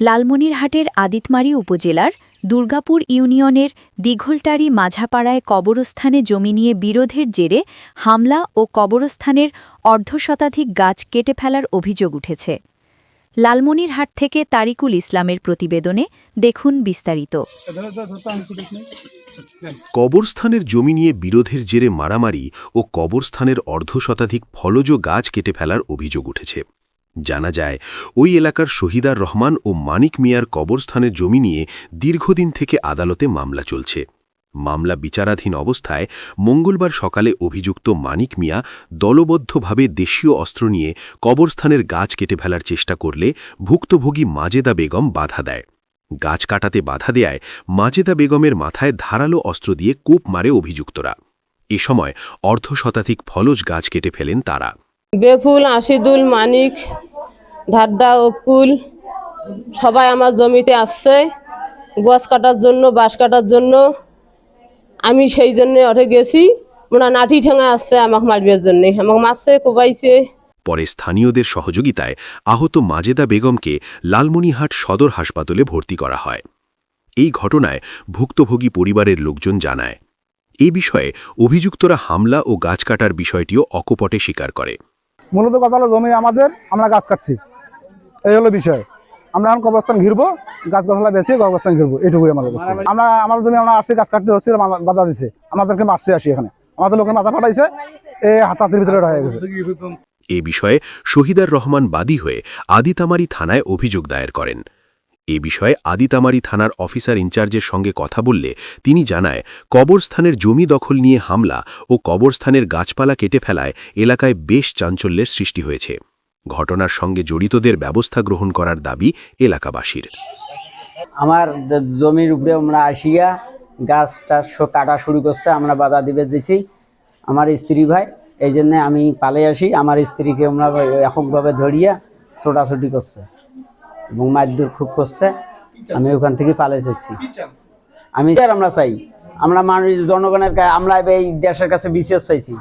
লালমনিরহাটের আদিতমারি উপজেলার দুর্গাপুর ইউনিয়নের দীঘলটারি মাঝাপাড়ায় কবরস্থানে জমি নিয়ে বিরোধের জেরে হামলা ও কবরস্থানের অর্ধশতাধিক গাছ কেটে ফেলার অভিযোগ উঠেছে। লালমনিরহাট থেকে তারিকুল ইসলামের প্রতিবেদনে দেখুন বিস্তারিত। কবরস্থানের জমি নিয়ে বিরোধের জেরে মারামারি ও কবরস্থানের অর্ধশতাধিক ফলজ গাছ কেটে ফেলার অভিযোগ উঠেছে। জানা যায়, ওই এলাকার শহীদার রহমান ও মানিক মিয়ার কবরস্থানের জমি নিয়ে দীর্ঘদিন থেকে আদালতে মামলা চলছে। মামলা বিচারাধীন অবস্থায় মঙ্গলবার সকালে অভিযুক্ত মানিক মিয়া দলবদ্ধভাবে দেশীয় অস্ত্র নিয়ে কবরস্থানের গাছ কেটে ফেলার চেষ্টা করলে ভুক্তভোগী মাজেদা বেগম বাধা দেয়। গাছ কাটাতে বাধা দেয়ায় মাজেদা বেগমের মাথায় ধারালো অস্ত্র দিয়ে কূপ মারে অভিযুক্তরা। এ সময় অর্ধশতাধিক ফলজ গাছ কেটে ফেলেন তারা। বেফুল, আশিদুল, মানিক ঢাড্ডা অকুল সবাই আমার জমিতে আসছে। গাছ কাটার জন্য বাঁশ কাটার জন্য। আমি সেই জন্যে ওঠে গেছি। ওনা নাঠি ঠেঙা আসছে আমাকে মারবার জন্য। আমাকে মারছে কোবাইছে পরে স্থানীয়দের সহযোগিতায় আহত মাজেদা বেগমকে লালমনিহাট সদর হাসপাতালে ভর্তি করা হয়। এই ঘটনায় ভুক্তভোগী পরিবারের লোকজন জানায় এ বিষয়ে অভিযুক্তরা হামলা ও গাছ কাটার বিষয়টিও অকপটে স্বীকার করে। মূলত কথা হলো জমি আমাদের আমরা গাছ কাটছি। এই হলো বিষয়। আমরা এখন কবরস্থান ঘিরবো গাছ গাছলা বেশি কবরস্থান ঘিরবো এটুকুই আমাদের বক্তব্য। আমরা আমাদের জমি আমরা আসছি গাছ কাটতে হচ্ছে বাধা দিছে। আমাদেরকে মারছে আসি এখানে। আমাদের লোকের মাথা ফাটাইছে এ হাতাহাতির ভিতরে রয়ে গেছে। এ বিষয়ে শহীদার রহমান বাদী হয়ে আদিতামারি থানায় অভিযোগ দায়ের করেন। এ বিষয়ে আদিতামারি থানার অফিসার ইনচার্জের সঙ্গে কথা বললে তিনি জানায় কবরস্থানের জমি দখল নিয়ে হামলা ও কবরস্থানের গাছপালা কেটে ফেলায় এলাকায় বেশ চাঞ্চল্যের সৃষ্টি হয়েছে। ঘটনার সঙ্গে জড়িতদের ব্যবস্থা গ্রহণ করার দাবি এলাকাবাসীর। আমার জমির উপরে আমরা আসিয়া গাছটা স- কাটা শুরু করছে, আমরা বাধা দিবে দিছি। আমার স্ত্রী ভাই, এই জন্য আমি পালে আসি। আমার স্ত্রীকে আমরা এককভাবে ধরিয়া ছোটাছুটি করছে এবং মারধর খুব করছে। আমি ওখান থেকে পালে এসেছি। আমি আমরা চাই, আমরা মানুষ, জনগণের আমরা এই দেশের কাছে বিশেষ চাইছি।